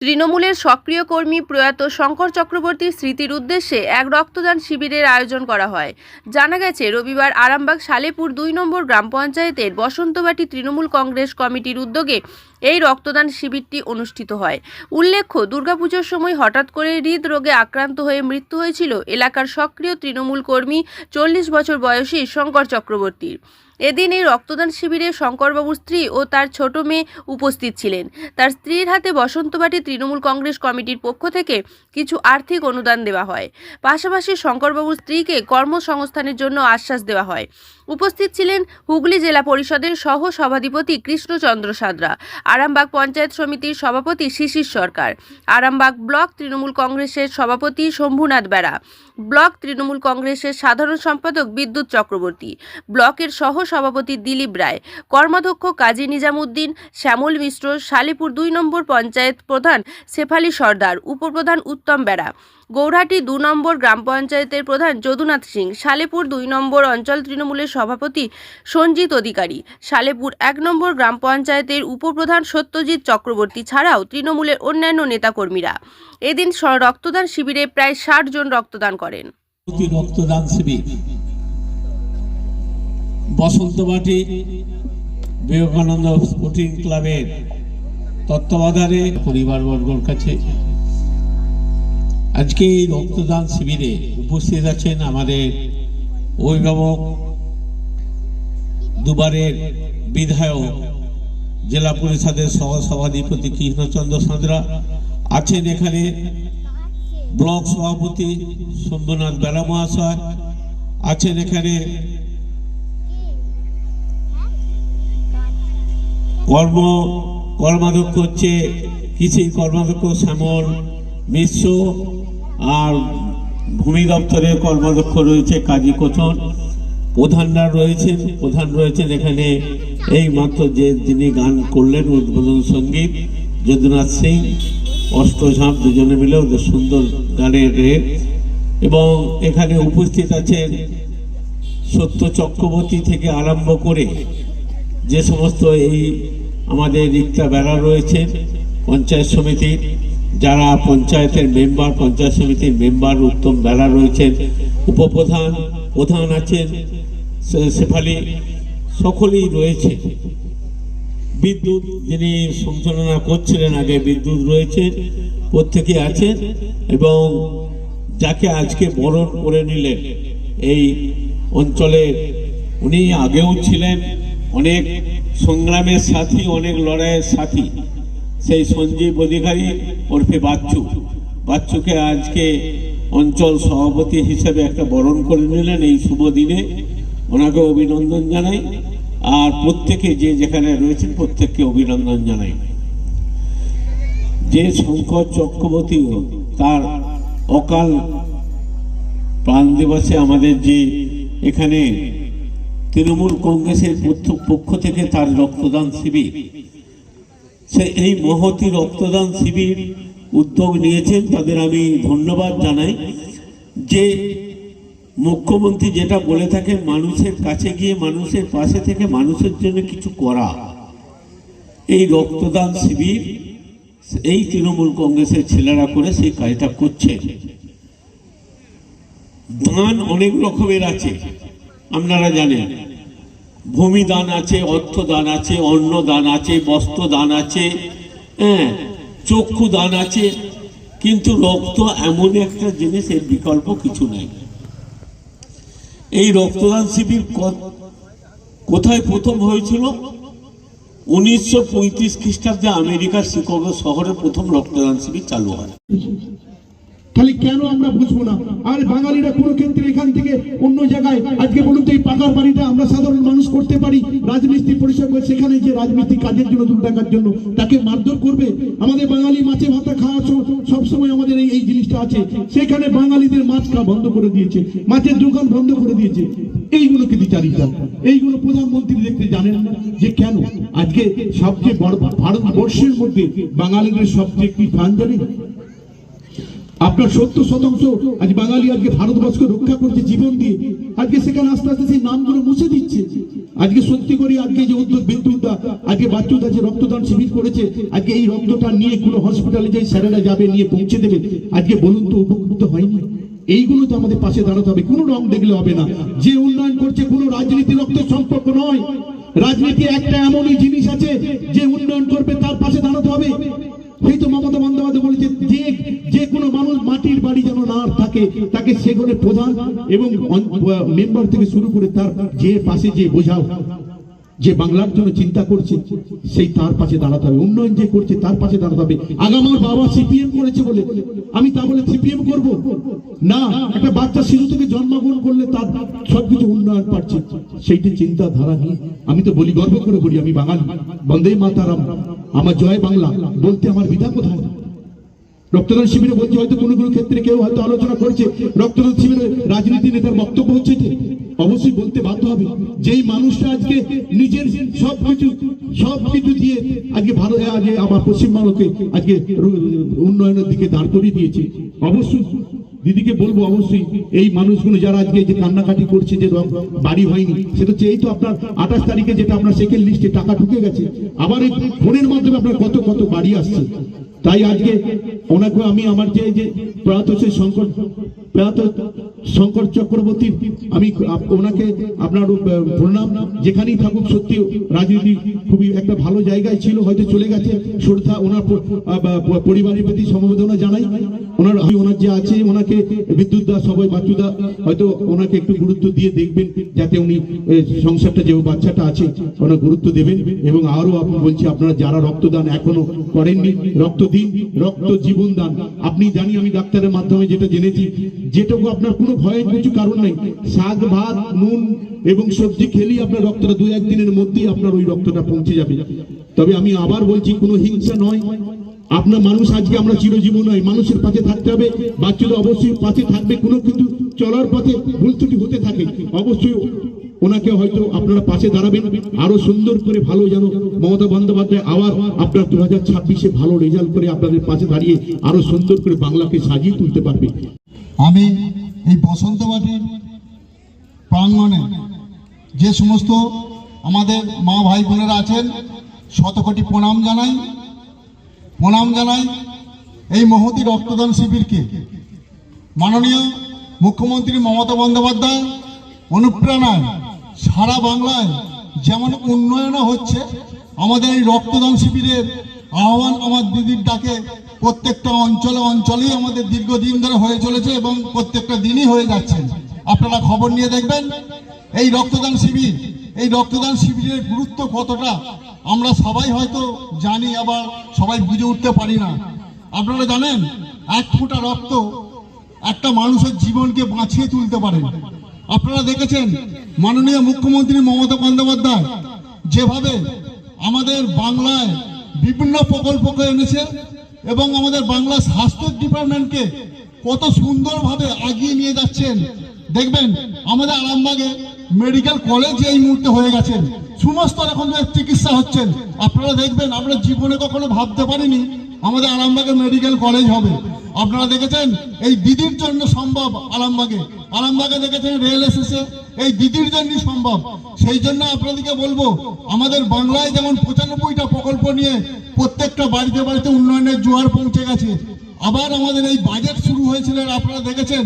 তৃণমূলের সক্রিয় কর্মী প্রয়াত শঙ্কর চক্রবর্তীর স্মৃতির উদ্দেশ্যে এক রক্তদান শিবিরের আয়োজন করা হয়। জানা গেছে, রবিবার আরামবাগ সালেপুর দুই নম্বর গ্রাম পঞ্চায়েতের বসন্তবাটি তৃণমূল কংগ্রেস কমিটির উদ্যোগে এই রক্তদান শিবিরটি অনুষ্ঠিত হয়। উল্লেখ্য, দুর্গাপুজোর সময় হঠাৎ করে হৃদরোগে আক্রান্ত হয়ে মৃত্যু হয়েছিল এলাকার সক্রিয় তৃণমূল কর্মী চল্লিশ বছর বয়সী শঙ্কর চক্রবর্তীর। এদিন এই রক্তদান শিবিরে শঙ্করবাবুর স্ত্রী ও তার ছোট মেয়ে উপস্থিত ছিলেন। তার স্ত্রীর হাতে বসন্তবাটি তৃণমূল কংগ্রেস কমিটির পক্ষ থেকে কিছু আর্থিক অনুদান দেওয়া হয়। পাশাপাশি শঙ্করবাবুর স্ত্রীকে কর্মসংস্থানের জন্য আশ্বাস দেওয়া হয়। উপস্থিত ছিলেন হুগলি জেলা পরিষদের সহ সভাধিপতি কৃষ্ণচন্দ্র সাদরা আরামবাগ পঞ্চায়েত সমিতির সভাপতি শিশির সরকার, আরামবাগ ব্লক তৃণমূল কংগ্রেসের সভাপতি শম্ভুনাথ বেড়া, ব্লক তৃণমূল কংগ্রেসের সাধারণ সম্পাদক বিদ্যুৎ চক্রবর্তী, ব্লকের সহ সভাপতি দিলীপ রায়, কর্মাধ্যক্ষ কাজী নিজামুদ্দিন, শ্যামল মিশ্র, শালিপুর দুই নম্বর পঞ্চায়েত প্রধান শেফালি সর্দার, উপপ্রধান উত্তম বেড়া গৌরহাটি দু নম্বর গ্রাম পঞ্চায়েতের প্রধান যদুনাথ সিং সালেপুর দুই নম্বর অঞ্চল তৃণমূলের সভাপতি সঞ্জিত অধিকারী সালেপুর এক নম্বর গ্রাম পঞ্চায়েতের উপপ্রধান সত্যজিৎ চক্রবর্তী ছাড়াও তৃণমূলের অন্যান্য নেতাকর্মীরা। এদিন রক্তদান শিবিরে প্রায় ষাট জন রক্তদান করেন। রক্তদান বসন্তবাটি বিবেকানন্দ স্পোর্টিং ক্লাবের তত্ত্বাবধানে পরিবারবর্গর কাছে আজকে এই রক্তদান শিবিরে উপস্থিত আছেন আমাদের অভিভাবক, দুবারের বিধায়ক, জেলা পরিষদের সহ সভাধিপতি কৃষ্ণচন্দ্র সাঁতরা, আছেন এখানে ব্লক সভাপতি শম্ভুনাথ বেড়া মহাশয়, আছেন এখানে কর্ম কর্মাধ্যক্ষ হচ্ছে কৃষি কর্মাধ্যক্ষ শ্যামল মিশ্র আর ভূমি দপ্তরের কর্মাধ্যক্ষ রয়েছে কাজী কোচন। প্রধানরা রয়েছেন, প্রধান রয়েছেন এখানে এই মাত্র যে যিনি গান করলেন উদ্বোধন সংগীত। যদুনাথ সিং অষ্টঝাঁপ দুজনে মিলে ওদের সুন্দর গানের এবং এখানে উপস্থিত আছেন সত্য চক্রবর্তী থেকে আরম্ভ করে যে সমস্ত এই আমাদের রিক্তা বেড়া রয়েছে পঞ্চায়েত সমিতির যারা পঞ্চায়েতের মেম্বার, পঞ্চায়েত সমিতির মেম্বার, উত্তম বেলা রয়েছেন, উপপ্রধান, প্রধান আছেন শেফালি সকলেই রয়েছে বিদ্যুৎ যিনি সঞ্চালনা করছিলেন, আগে বিদ্যুৎ রয়েছেন প্রত্যেকে আছেন এবং যাকে আজকে বরণ করে নিলেন এই অঞ্চলে উনি আগেও ছিলেন, অনেক সংগ্রামের সাথী, অনেক লড়াইয়ের সাথী। সেই সঞ্জীব অধিকারী ওরফে বাচ্চু। বাচ্চুকে আজকে অঞ্চল সভাপতি হিসেবে একটা বরণ করে নিলেন এই শুভ দিনে। ওনাকে অভিনন্দন জানাই। আর প্রত্যেকে যে যেখানে রয়েছেন প্রত্যেককে অভিনন্দন জানাই। যে শঙ্কর চক্রবর্তী তার অকাল প্রাণ দিবসে আমাদের যে এখানে তৃণমূল কংগ্রেসের পক্ষ- থেকে তার রক্তদান শিবির সে এই মহতি রক্তদান শিবির উদ্যোগ নিয়েছেন, তাদের আমি ধন্যবাদ জানাই। যে মুখ্যমন্ত্রী যেটা বলে থাকেন, মানুষের কাছে গিয়ে মানুষের পাশে থেকে মানুষের জন্য কিছু করা। এই রক্তদান শিবির, এই তৃণমূল কংগ্রেসের ছেলেরা করে সেই কাজটা করছে। দান অনেক রকমের আছে, আপনারা জানেন। ভূমি দান আছে অর্থ দান আছে অন্ন দান আছে বস্ত্র দান আছে হ্যাঁ চক্ষু দান আছে, কিন্তু রক্ত এমন একটা জিনিস এর বিকল্প কিছু নেই। এই রক্তদান শিবির কোথায় প্রথম হয়েছিল? উনিশশো পঁয়ত্রিশ খ্রিস্টাব্দে আমেরিকার শিকাগো শহরে প্রথম রক্তদান শিবির চালু হয়। তাহলে কেন আমরা বুঝব না? আর বাঙালিরা কোনো ক্ষেত্রে এখান থেকে অন্য জায়গায়, আজকে বলুন তো এই পাকার বাড়িটা আমরা সাধারণ মানুষ করতে পারি, রাজমিস্ত্রি পরিষেবা সেখানে যে রাজমিস্ত্রি কাজের জন্য দু টাকার জন্য, তাকে মারধর করবে? আমাদের বাঙালি মাছে ভাতা খাওয়া সব সময় আমাদের এই এই জিনিসটা আছে। সেখানে বাঙালিদের মাছ খাওয়া বন্ধ করে দিয়েছে। মাছের দোকান বন্ধ করে দিয়েছে। এইগুলো কি বিচারিতা এইগুলো প্রধানমন্ত্রী দেখতে জানেন না যে কেন? আজকে সবচেয়ে বড় ভারতবর্ষের মধ্যে বাঙালিদের সবচেয়ে কি জানেন আপনার সত্তর শতাংশ আজ বাঙালি আজকে ভারতবর্ষকে রক্ষা করছে জীবন দিয়ে। আজকে সেখানে আস্তে আস্তে সেই নামগুলো মুছে দিচ্ছে। আজকে সত্যি করে আজকে যে উদ্যোগ বিদ্যুৎ আজকে বাচ্চুদা যে রক্তদান শিবির করেছে, আজকে এই রক্তটা নিয়ে কোনো হসপিটালে যে স্যারেরা যাবে, নিয়ে পৌঁছে দেবে। আজকে বলুন তো উপকৃত হয়নি? এইগুলো তো আমাদের পাশে দাঁড়াতে হবে, কোনো রং দেখলে হবে না। যে উন্নয়ন করছে কোনো রাজনীতি রক্তের সম্পর্ক নয়। রাজনীতি একটা এমনই জিনিস আছে, যে উন্নয়ন করবে তার পাশে দাঁড়াতে হবে। সেই তো মমতা বন্দ্যোপাধ্যায় বলেছে, যে যে কোনো মানুষ মাটির বাড়ি যেন না থাকে, তাকে সেগুলো প্রধান এবং মেম্বার থেকে শুরু করে তার যে পাশে যে বোঝাও, যে বাংলার জন্য চিন্তা করছে, সেই তার পাশে দাঁড়াতে হবে। উন্নয়ন যে করছে, তার পাশে দাঁড়াতে হবে। আগে আমার বাবা সিপিএম করেছে বলে, আমি তা বলে সিপিএম করব? না, একটা বাচ্চা শিশু থেকে জন্মগ্রহণ করলে তার সবকিছু উন্নয়ন পাচ্ছে। সেইটি চিন্তাধারা নিয়ে আমি তো বলি, গর্ব করে বলি, আমি বাঙালি। বন্দে মাতারাম। আমার জয় বাংলা, বলতে আমার বিধা কোথায়? রক্তদান শিবিরে বলছে, হয়তো কোনো কোনো ক্ষেত্রে কেউ হয়তো আলোচনা করছে, রক্তদান শিবিরে রাজনীতি নেতার বক্তব্য হচ্ছে যে, অবশ্যই বলতে বাধ্য হবে। যেই মানুষটা আজকে নিজের সব কিছু সবকিছু সবকিছু দিয়ে আজকে ভারত, আজকে আমার পশ্চিমবঙ্গকে আজকে উন্নয়নের দিকে দাঁড় করিয়ে দিয়েছে, অবশ্যই দিদিকে বলব অবশ্যই, এই মানুষগুলো যারা আজকে যে কান্নাকাটি করছে যে বাড়ি হয়নি সেটা হচ্ছে এই তো আপনার আঠাশ তারিখে যেটা আপনার সেকেন্ড লিস্টে টাকা ঢুকে গেছে। আবার এই ফোনের মাধ্যমে আপনার কত কত বাড়ি আসছে। তাই আজকে ওনাকে আমি আমার যে যে প্রয়াত শঙ্কর প্রয়াত শঙ্কর চক্রবর্তীর আমি ওনাকে আপনার প্রণাম। যেখানেই থাকুক, সত্যি রাজনীতি খুবই একটা ভালো জায়গায় ছিল, হয়তো চলে গেছে। শ্রদ্ধা ওনার পরিবারের প্রতি সমবেদনা জানাই। ওনার আমি ওনার যে আছে, ওনাকে বিদ্যুৎ দা, সবাই বাচ্চুদা হয়তো ওনাকে একটু গুরুত্ব দিয়ে দেখবেন, যাতে উনি সংসারটা যে বাচ্চাটা আছে, ওনার গুরুত্ব দেবেন। এবং আরও বলছি, আপনারা যারা রক্তদান এখনও করেননি, রক্ত দিন রক্ত জীবন দান। আপনি জানি আমি ডাক্তারের মাধ্যমে যেটা জেনেছি, যেটুকু আপনার কোনো ভয়ের কিছু কারণ নেই। শাক, ভাত, নুন এবং সবজি খেলেই আপনার রক্তটা দু একদিনের মধ্যেই আপনার ওই রক্তটা পৌঁছে যাবে। তবে আমি আবার বলছি, কোনো হিংসা নয়। আপনার মানুষ আজকে আমরা চিরজীবন নয় মানুষের পাশে থাকতে হবে। বাচ্চারা অবশ্যই পাশে থাকবে। কোনো কিন্তু চলার পথে ভুল ত্রুটি হতে থাকে। অবশ্যই ওনাকে হয়তো আপনারা পাশে দাঁড়াবেন। আরও সুন্দর করে ভালো যেন মমতা বন্দ্যোপাধ্যায় আবার আপনার দু হাজার ছাব্বিশে ভালো রেজাল্ট করে আপনাদের পাশে দাঁড়িয়ে আরও সুন্দর করে বাংলাকে সাজিয়ে তুলতে পারবে। আমি এই বসন্তবাটির প্রাঙ্গণে যে সমস্ত আমাদের মা ভাই বোনেরা আছেন শত কোটি প্রণাম জানাই। প্রণাম জানাই এই মহতি রক্তদান শিবিরকে। মাননীয় মুখ্যমন্ত্রী মমতা বন্দ্যোপাধ্যায়, অনুপ্রেরণায় সারা বাংলায় যেমন উন্নয়নও হচ্ছে, আমাদের এই রক্তদান শিবিরের আহ্বান আমার দিদির ডাকে প্রত্যেকটা অঞ্চলে অঞ্চলেই আমাদের দীর্ঘদিন ধরে হয়ে চলেছে এবং প্রত্যেকটা দিনই হয়ে যাচ্ছে। আপনারা খবর নিয়ে দেখবেন, এই রক্তদান শিবির, এই রক্তদান শিবিরের গুরুত্ব কতটা, আমরা সবাই হয়তো জানি, আবার সবাই বুঝে উঠতে পারি না। আপনারা জানেন, এক ফোঁটা রক্ত একটা মানুষের জীবনকে বাঁচিয়ে তুলতে পারে। আপনারা দেখেছেন মাননীয় মুখ্যমন্ত্রী মমতা বন্দ্যোপাধ্যায় যেভাবে আমাদের বাংলায় বিভিন্ন প্রকল্পকে এনেছে এবং আমাদের বাংলা স্বাস্থ্য ডিপার্টমেন্টকে কত সুন্দরভাবে আগিয়ে নিয়ে যাচ্ছেন। দেখবেন, আমাদের আরামবাগে মেডিকেল কলেজ এই মুহূর্তে হয়ে গেছে সমস্ত রকমের চিকিৎসা হচ্ছেন, আপনারা দেখবেন, আমরা জীবনে কখনো ভাবতে পারিনি আমাদের আরামবাগে মেডিকেল কলেজ হবে। আপনারা দেখেছেন? এই দিদির জন্য সম্ভব আরামবাগে। আরামবাগে দেখেছেন রেল এসেছে। এই দিদির জন্যই সম্ভব। সেই জন্য আপনাদেরকে বলব, আমাদের বাংলায় যেমন পঁচানব্বইটা প্রকল্প নিয়ে প্রত্যেকটা বাড়িতে বাড়িতে উন্নয়নের জোয়ার পৌঁছে গেছে, আবার আমাদের এই বাজেট শুরু হয়েছিল, আপনারা দেখেছেন?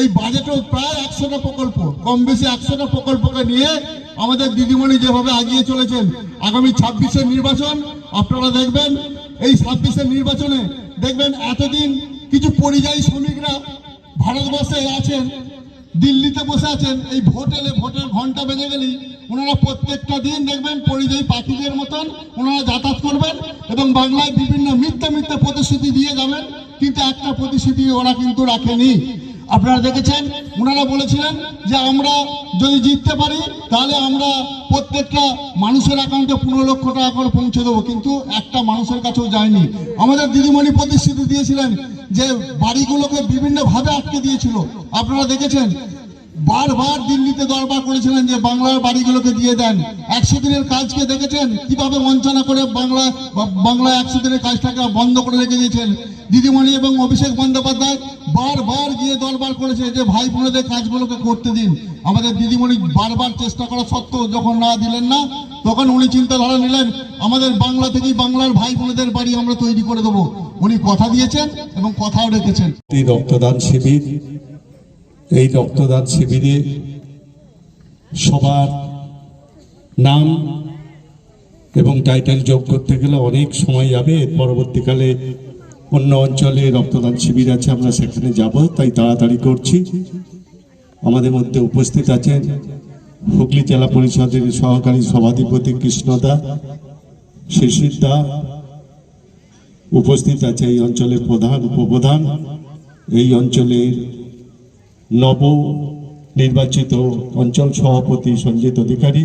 এই বাজেটও প্রায় একশোটা প্রকল্প, কম বেশি একশোটা প্রকল্পকে নিয়ে আমাদের দিদিমণি যেভাবে আগিয়ে চলেছেন, আগামী ছাব্বিশের নির্বাচন, আপনারা দেখবেন এই ছাব্বিশের নির্বাচনে দেখবেন এতদিন কিছু পরিযায়ী শ্রমিকরা ভারতবর্ষে আছেন, দিল্লিতে বসে আছেন, এই ভোট এলে ভোটের ঘণ্টা বেজে গেলেই ওনারা প্রত্যেকটা দিন দেখবেন পরিযায়ী পাখিদের মতন ওনারা যাতায়াত করবেন এবং বাংলায় বিভিন্ন মিথ্যা মিথ্যা প্রতিশ্রুতি দিয়ে যাবেন, কিন্তু একটা প্রতিশ্রুতি ওরা কিন্তু রাখেনি। আপনারা দেখেছেন ওনারা বলেছিলেন যে আমরা যদি জিততে পারি, তাহলে আমরা প্রত্যেকটা মানুষের অ্যাকাউন্টে পনেরো লক্ষ টাকা করে পৌঁছে দেবো। কিন্তু একটা মানুষের কাছেও যায়নি। আমাদের দিদিমণি প্রতিশ্রুতি দিয়েছিলেন যে বাড়িগুলোকে বিভিন্নভাবে আটকে দিয়েছিল। আপনারা দেখেছেন বারবার দিল্লিতে দরবার করেছিলেন যে বাংলার বাড়িগুলোকে দিয়ে দেন। একশো দিনের কাজকে দেখেছেন? কীভাবে বঞ্চনা করে বাংলা বাংলা একশো দিনের কাজটাকে বন্ধ করে রেখে দিয়েছেন? দিদিমণি এবং অভিষেক বন্দ্যোপাধ্যায় বারবার গিয়ে দরবার করেছে যে, ভাই বোনেদের কাজগুলোকে করতে দিন। আমাদের দিদিমণি বারবার চেষ্টা করা সত্ত্বেও যখন না দিলেন না, তখন উনি চিন্তাধারা নিলেন, আমাদের বাংলা থেকেই বাংলার ভাই বোনেদের বাড়ি আমরা তৈরি করে দেবো। উনি কথা দিয়েছেন এবং কথাও রেখেছেন। রক্তদান শিবির এই রক্তদান শিবিরে সবার নাম এবং টাইটেল যোগ করতে গেলে অনেক সময় যাবে। পরবর্তীকালে অন্য অঞ্চলে রক্তদান শিবির আছে, আমরা সেখানে যাব, তাই তাড়াতাড়ি করছি। আমাদের মধ্যে উপস্থিত আছেন হুগলি জেলা পরিষদের সহকারী সভাধিপতি কৃষ্ণদা শিশির দা, উপস্থিত আছে এই অঞ্চলের প্রধান, উপপ্রধান। এই অঞ্চলের নব নির্বাচিত অঞ্চল সভাপতি সঞ্জিত অধিকারী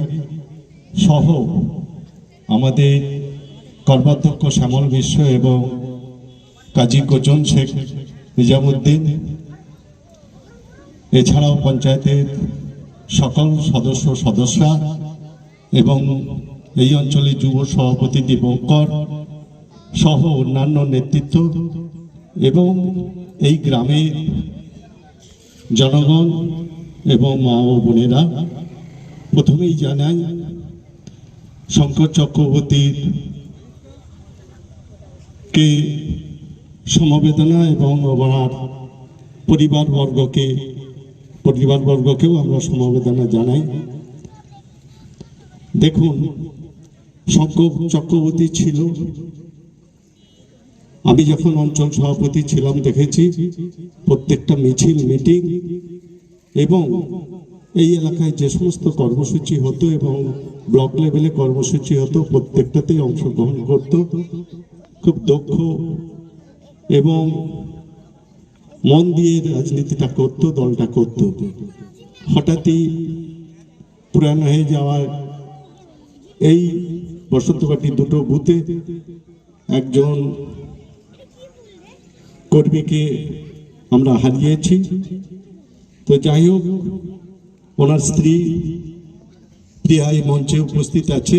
সহ আমাদের কর্মাধ্যক্ষ শ্যামল মিশ্র এবং কাজী কোচন শেখ নিজামুদ্দিন। এছাড়াও পঞ্চায়েতের সকল সদস্য সদস্যরা এবং এই অঞ্চলের যুব সভাপতি দীপঙ্কর সহ অন্যান্য নেতৃত্ব এবং এই গ্রামের জনগণ এবং মা ও বোনেরা প্রথমেই জানাই, শঙ্কর চক্রবর্তীর কে সমবেদনা এবং ওনার পরিবারবর্গকে, পরিবারবর্গকেও আমরা সমবেদনা জানাই। দেখুন, শঙ্কর চক্রবর্তী ছিল আমি যখন অঞ্চল সভাপতি ছিলাম, দেখেছি প্রত্যেকটা মিছিল, মিটিং এবং এই এলাকায় যে সমস্ত কর্মসূচি হতো এবং ব্লক লেভেলে কর্মসূচি হতো, প্রত্যেকটাতেই অংশগ্রহণ করত। খুব দক্ষ এবং মন দিয়ে রাজনীতিটা করত, দলটা করত। হঠাৎই পুরানো হয়ে যাওয়ার এই বসন্তবাটির দুটো বুথে একজন কর্মীকে আমরা হারিয়েছি। তো যাই হোক, ওনার স্ত্রী প্রিয়া এই মঞ্চে উপস্থিত আছে।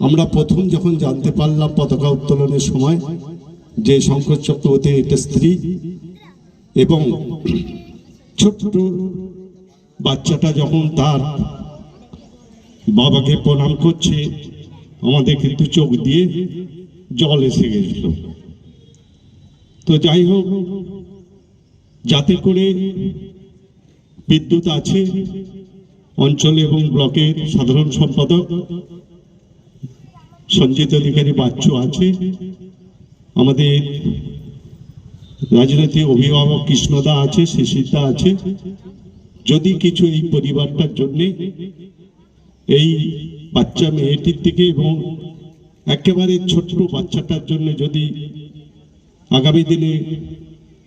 আমরা প্রথম যখন জানতে পারলাম পতাকা উত্তোলনের সময় যে শঙ্কর চক্রবর্তীর একটা স্ত্রী এবং ছোট্ট বাচ্চাটা যখন তার বাবাকে প্রণাম করছে, আমাদের কিন্তু চোখ দিয়ে জল এসে গেছিল। তো যাই হোক যাতে করে বিদ্যুৎ আছে অঞ্চল এবং ব্লকের সাধারণ সম্পাদক সঞ্জিত অধিকারী বাচ্চু আছে। আমাদের রাজনৈতিক অভিভাবক কৃষ্ণদা আছে শিশিরদা আছে। যদি কিছু এই পরিবারটার জন্যে এই বাচ্চা মেয়েটির থেকে এবং একেবারে ছোট্ট বাচ্চাটার জন্য যদি আগামী দিনে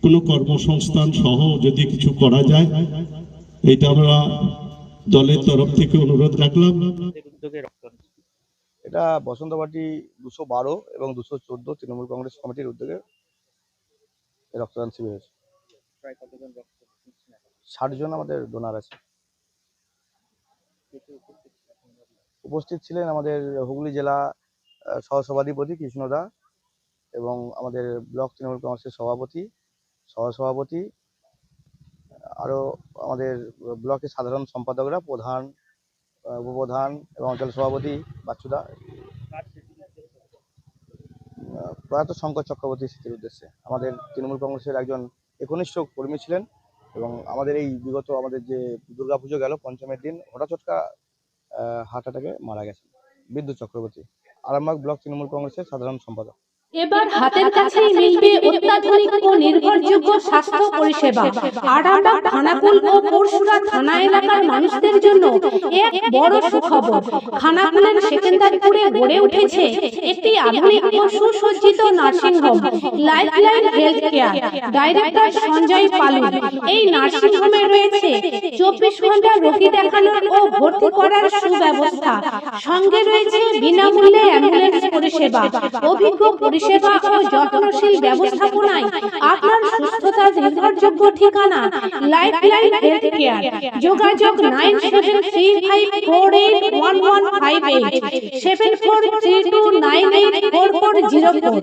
কোনো কর্মসংস্থান সহ যদি কিছু করা যায় এটা আমরা দলের তরফ থেকে অনুরোধ রাখলাম এটা বসন্তবাটি দুশো বারো এবং দুশো চোদ্দ তৃণমূল কংগ্রেস কমিটির উদ্যোগে রক্তদান শিবির হয়েছে? ষাট জন আমাদের ডোনার আছে উপস্থিত ছিলেন? আমাদের হুগলি জেলা সহসভাধিপতি কৃষ্ণদা এবং আমাদের ব্লক তৃণমূল কংগ্রেসের সভাপতি, সহসভাপতি, আরও আমাদের ব্লকের সাধারণ সম্পাদকরা, প্রধান উপপ্রধান এবং অঞ্চল সভাপতি বাচ্চুদা প্রয়াত শঙ্কর চক্রবর্তী স্মৃতির উদ্দেশ্যে। আমাদের তৃণমূল কংগ্রেসের একজন একনিষ্ঠ কর্মী ছিলেন এবং আমাদের এই বিগত আমাদের যে দুর্গাপুজো গেল পঞ্চমের দিন, হঠাৎ চটকা হার্ট অ্যাটাকে মারা গেছেন বিদ্যুৎ চক্রবর্তী, আরামবাগ ব্লক তৃণমূল কংগ্রেসের সাধারণ সম্পাদক। এবার হাতের কাছেই মিলবে অত্যাধুনিক ও নির্ভরযোগ্য স্বাস্থ্য পরিষেবা। আরামবাগ খানাকুল ও পরশুরা থানা এলাকার মানুষদের জন্য এক বড় সুখবর। খানাকুলের সেকেন্দারপুরে গড়ে উঠেছে একটি আধুনিক ও সুসজ্জিত nursing home lifeline health care. Director Sanjay Palu. এই নার্সিং হোমে রয়েছে চব্বিশ ঘণ্টা রোগী দেখানোর ও ভর্তি করার সুব্যবস্থা। সঙ্গে রয়েছে বিনামূল্যে অ্যাম্বুলেন্স পরিষেবা। অভিজ্ঞ পরিষেবা পরিষেবা ও যত্নশীল ব্যবস্থাপনায় আপনার সুস্থতা নির্ভরযোগ্য ঠিকানা লাইফ লাইন হেলথ কেয়ার যোগাযোগ nine seven three five four eight one one five eight. Seven four three two nine eight four four zero four.